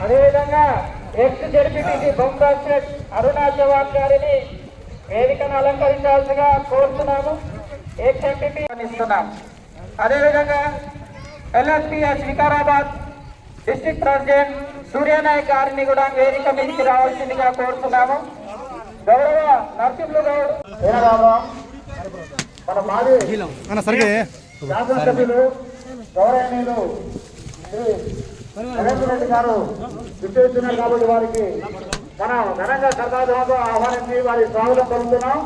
అదేవిధంగా ex ZPTC బొంబాస్టెడ్ అరుణా జవాన్ గారిని వేదికను అలంకరించాల్సిగా కోరుతున్నాము ఎక్స్ ఎంపీపీ ఇస్తున్నాం అదేవిధంగా LSPS Vikarabad district president Suryanayak గారిని కూడా వేదిక మీదకి రావాల్సిందిగా కోరుతున్నాము గౌరవ నరసింహులు మన మాజీ శాసనసభ్యులు గౌరవనీయులు నరేంద్ర రెడ్డి గారు విచ్చేస్తున్నారు కాబట్టి వారికి మనం ఘనంగా సర్దాదాతో ఆహ్వానించి వారి స్వాగతం పలుకుతున్నాం.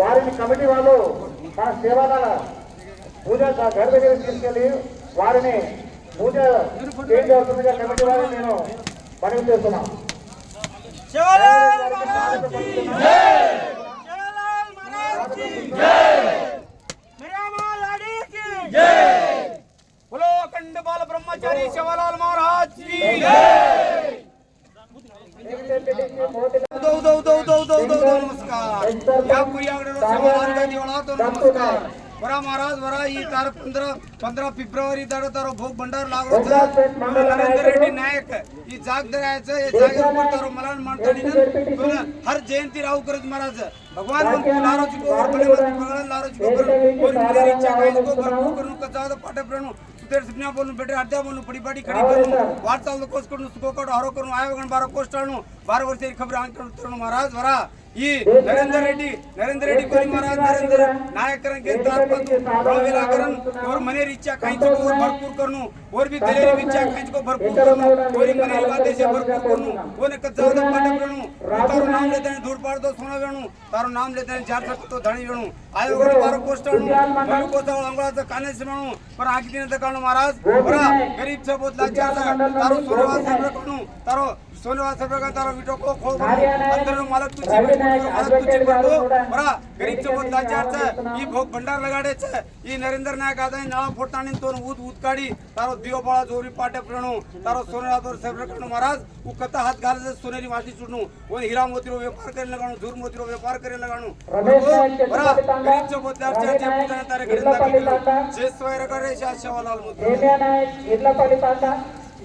వారిని కమిటీ వాళ్ళు మన సేవాల పూజ గర్భ దగ్గరికి తీసుకెళ్ళి వారిని పూజ చేయవలసిందిగా కమిటీ వారిని నేను మనవి చేస్తున్నాం. खंड बाल ब्रह्मचारी शिवालाल महाराज की नमस्कार या पुरी आगडे शिवालाल देवळा तो नमस्कार वरा महाराज वरा ही तारीख पंधरा पंधरा फेब्रुवारी दाडा तारो भोग भंडार लागलो नरेंद्र रेड्डी नायक ही जाग धरायचं हे जागेवर तारो मला म्हणता हर जयंती राहू करत महाराज. भगवान म्हणतो लारोची गोवर बने भगवान लारोची गोवर कोण मुलेरी चाकायची गोवर कोण करून कचावं पाठप्रणू ಸುತ್ತೇಡ್ ಸುಮ್ಮನೆ ಬೋಲು ಬಿಟ್ಟರೆ ಅರ್ಧ ಬೋಲು ಪಡಿ ಪಡಿ ಕಡಿ ಬೋಲು ವಾಟ್ಸಪ್ ಕೋಸ್ಕೊಂಡು ಸುಖ ಕೊಡು ಹರೋ ಕರು ಆಯೋಗಣ ಬಾರೋ ಕೋಸ್ಟಾಣು ಬಾರೋ ವರ್ಷ ಖಬರ್ ಹಾಕೊಂಡು ಮಹಾರಾಜ್ ವರ ಈ ನರೇಂದ್ರ ರೆಡ್ಡಿ ನರೇಂದ್ರ ರೆಡ್ಡಿ ಪರಿವಾರ ನರೇಂದ್ರ ನಾಯಕರ ಗೆದ್ದಾರನ್ ಅವ್ರ ಮನೆಯ ಇಚ್ಛಾ ಕಾಯ್ಕೊಂಡು ಅವ್ರು ಭರ್ಪೂರ್ ಕರ್ನು ಅವ್ರ ಬಿ ದಲೇರಿ ಇಚ್ಛಾ ಕಾಯ್ಕೊಂಡು ಭರ್ಪೂರ್ ಕರ್ನು ಅವ್ರ ಮನೆ ಆದೇಶ ಭರ್ಪೂರ್ ಕರ್ನು ಓನಕ ಜಾದ ಪಾಠ ಕರ್ನು તારું નામ લેતાને ધૂળ પાડતો સોના વેણું તારું નામ લેતાને જાર થતો ધણી વેણું આયો ગણો મારું કોષ્ટાણું મારું કોષ્ટાણું અંગળા કાને સમાણું પણ આખી દિન તકાણું મહારાજ બરા ગરીબ છે બહુ લાચાર તારું સોરવા સાંભળવાનું તારો సోనివాస ప్రకారం వీటొక్క అందరూ మళ్ళీ తుచ్చి పెట్టుకుంటారు మళ్ళీ తుచ్చి పెట్టు బరా గరీబ్ చౌకం దాచార్చ ఈ భోగ్ భండార్ లగాడేచ ఈ నరేందర్ నాయక్ ఆదాని నాళ ఫోటాని తోను ఊద్ ఊద్కాడి जोरी पाटे प्रणू तारो सोनेनाथ और महाराज उ कथा हाथ घाल से सोनेरी माटी चुनू वो मोती रो व्यापार करे लगाणू झूर मोती रो व्यापार करे लगाणू. हो, बरा गरीब चो बोतला तारे घडे दाखल जय स्वयं करे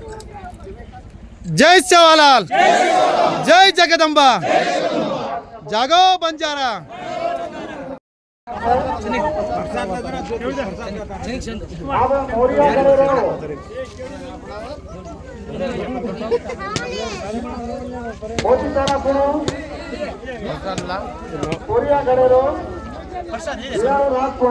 ने జై సేవాలాల్ జై జగదంబ జాగో బంజారా బాబు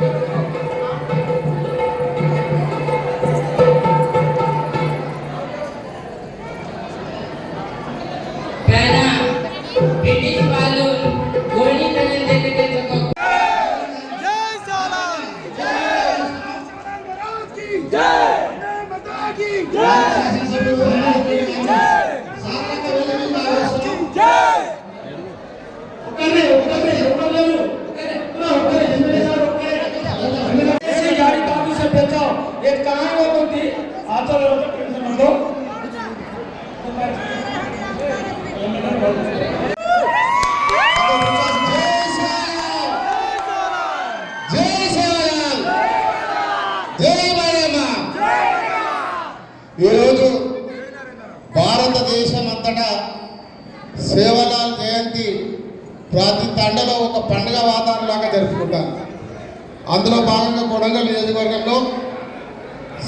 ప్రతి తండలో ఒక పండుగ వాతావరణంలాగా జరుపుకుంటారు. అందులో భాగంగా కొడంగల్ నియోజకవర్గంలో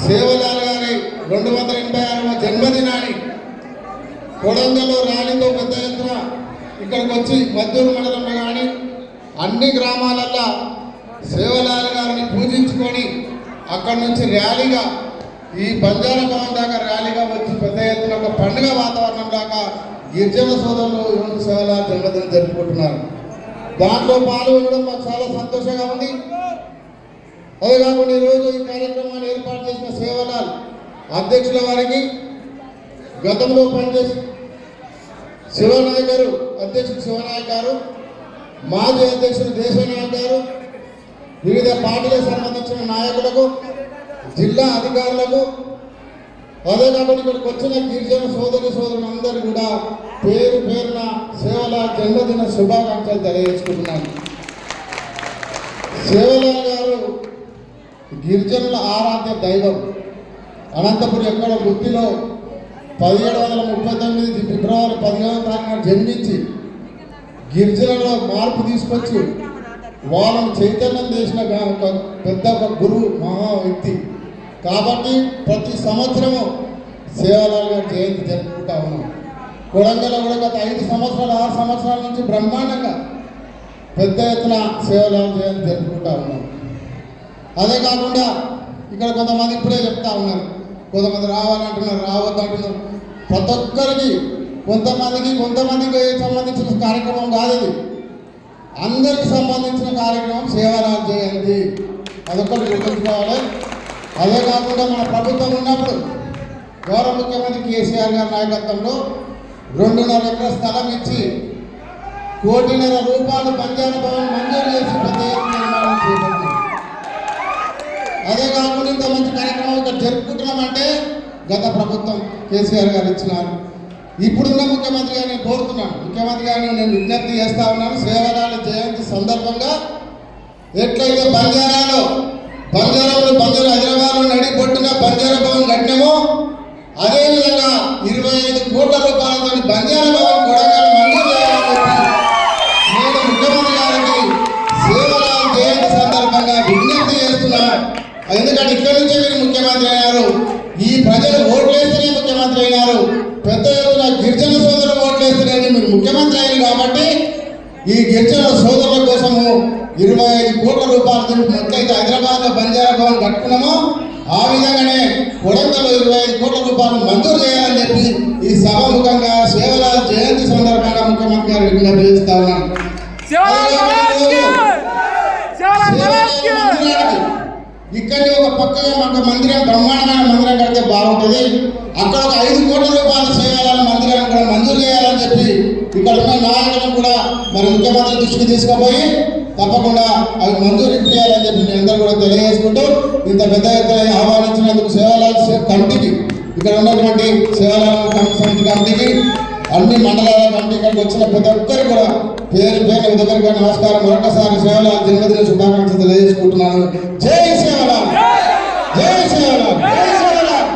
సేవలాల్ గారి రెండు వందల ఎనభై ఆరవ జన్మదినాన్ని కొడంగల్లో ర్యాలీతో పెద్ద ఎత్తున ఇక్కడికి వచ్చి మద్దూరు మండలంలో కానీ అన్ని గ్రామాలల్లో సేవలాల్ గారిని పూజించుకొని అక్కడి నుంచి ర్యాలీగా ఈ బంజారా భవన్ దాకా ర్యాలీగా వచ్చి పెద్ద ఎత్తున ఒక పండుగ వాతావరణం గిరిజన సోదరులు ఇరవై సేవలాల్ జన్మదినం జరుపుకుంటున్నారు. దాంట్లో పాల్గొనడం మాకు చాలా సంతోషంగా ఉంది. అదే కాకుండా ఈరోజు ఈ కార్యక్రమాన్ని ఏర్పాటు చేసిన సేవలాల్ అధ్యక్షుల వారికి గతంలో పనిచేసి శివనాయక్ గారు అధ్యక్షుడు శివనాయక్ గారు మాజీ అధ్యక్షుడు దేశనాయక్ గారు వివిధ పార్టీలకు సంబంధించిన నాయకులకు జిల్లా అధికారులకు అదే కాకుండా ఇక్కడికి వచ్చిన గిరిజన సోదరి సోదరులందరూ కూడా పేరు పేరున సేవల జన్మదిన శుభాకాంక్షలు తెలియజేసుకుంటున్నాను. సేవలాల్ గారు గిరిజనుల ఆరాధ్య దైవం. అనంతపురం ఎక్కడ వృత్తిలో పదిహేడు వందల ముప్పై తొమ్మిది ఫిబ్రవరి పదిహేనవ తారీఖున జన్మించి గిరిజనులలో మార్పు తీసుకొచ్చి వాళ్ళని చైతన్యం చేసిన ఒక పెద్ద ఒక గురువు మహా వ్యక్తి. కాబట్టి ప్రతి సంవత్సరము సేవలాల్ గారి జయంతి జరుపుకుంటా ఉన్నాం. కొడంగల్లో కూడా గత ఐదు సంవత్సరాలు ఆరు సంవత్సరాల నుంచి బ్రహ్మాండంగా పెద్ద ఎత్తున సేవలు జయంతి జరుపుకుంటా ఉన్నాం. అదే కాకుండా ఇక్కడ కొంతమంది ఇప్పుడే చెప్తా ఉన్నారు. కొంతమంది రావాలంటున్నారు రావద్దంటున్నారు. ప్రతి ఒక్కరికి కొంతమందికి కొంతమందికి సంబంధించిన కార్యక్రమం కాదు ఇది. అందరికి సంబంధించిన కార్యక్రమం సేవరాజ్ జయంతి అదొక్కటి గుర్తుంచుకోవాలి. అదే కాకుండా మన ప్రభుత్వం ఉన్నప్పుడు గౌరవ ముఖ్యమంత్రి కేసీఆర్ గారి నాయకత్వంలో రెండున్నర ఎకర స్థలం ఇచ్చి కోటిన్నర రూపాయలు బంజారా భవన్ మంజూరు చేసి పెద్ద ఎత్తున నిర్మాణం చేయబడింది అదే కాకుండా ఇంత మంచి కార్యక్రమం ఇక్కడ జరుపుకుంటున్నామంటే గత ప్రభుత్వం కేసీఆర్ గారు ఇచ్చినారు. ఇప్పుడున్న ముఖ్యమంత్రి గారిని కోరుతున్నాను. ముఖ్యమంత్రి గారిని నేను విజ్ఞప్తి చేస్తా ఉన్నాను. సేవరాల జయంతి సందర్భంగా ఎట్లయితే బంజారాలో బంజారాలో ఈ గిరిజన సోదరుల కోసము ఇరవై ఐదు కోట్ల రూపాయలు ఎట్లయితే హైదరాబాద్లో బంజారా భవన్ కట్టుకున్నామో ఆ విధంగానే కొడంగల్లో ఇరవై ఐదు కోట్ల రూపాయలు మంజూరు చేయాలని చెప్పి ఈ సభాముఖంగా సేవలాల్ జయంతి సందర్భంగా ముఖ్యమంత్రి గారు విజ్ఞప్తి చేస్తా ఉన్నాను ఇక్కడ ఒక పక్కగా మాకు మందిరం బ్రహ్మాండమైన మందిరం కడితే బాగుంటుంది. అక్కడ ఒక ఐదు కోట్ల రూపాయలు చేయాలని మందిరం కూడా మంజూరు చేయాలని చెప్పి ఇక్కడ ఉన్న నాయకులను కూడా మరి ముఖ్యమంత్రి దృష్టికి తీసుకుపోయి తప్పకుండా అవి మంజూరు చేయాలని చెప్పి మీ అందరూ కూడా తెలియజేసుకుంటూ ఇంత పెద్ద ఎత్తున ఆహ్వానించినందుకు సేవలాల్ కమిటీకి ఇక్కడ ఉన్నటువంటి సేవలాల్ కమిటీ కమిటీకి అన్ని మండలాల కమిటీ ఇక్కడికి వచ్చిన ప్రతి ఒక్కరు కూడా పేరు పేరు ఉదకరిగా నమస్కారం. మరొకసారి సేవలాల్ జన్మదిన శుభాకాంక్షలు తెలియజేసుకుంటున్నాను. జై సేవలాల్! జై సేవలాల్! జై సేవలాల్!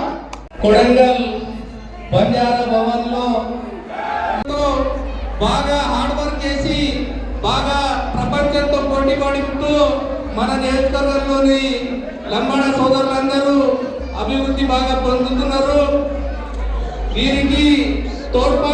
కొడంగల్ బంజారా భవన్లో బాగా హార్డ్ వర్క్ చేసి బాగా ప్రపంచంతో పోటీ పడుతూ మన నియోజకవర్గంలోని లంబాడ సోదరులందరూ అభివృద్ధి బాగా పొందుతున్నారు. వీరికి తోడ్పా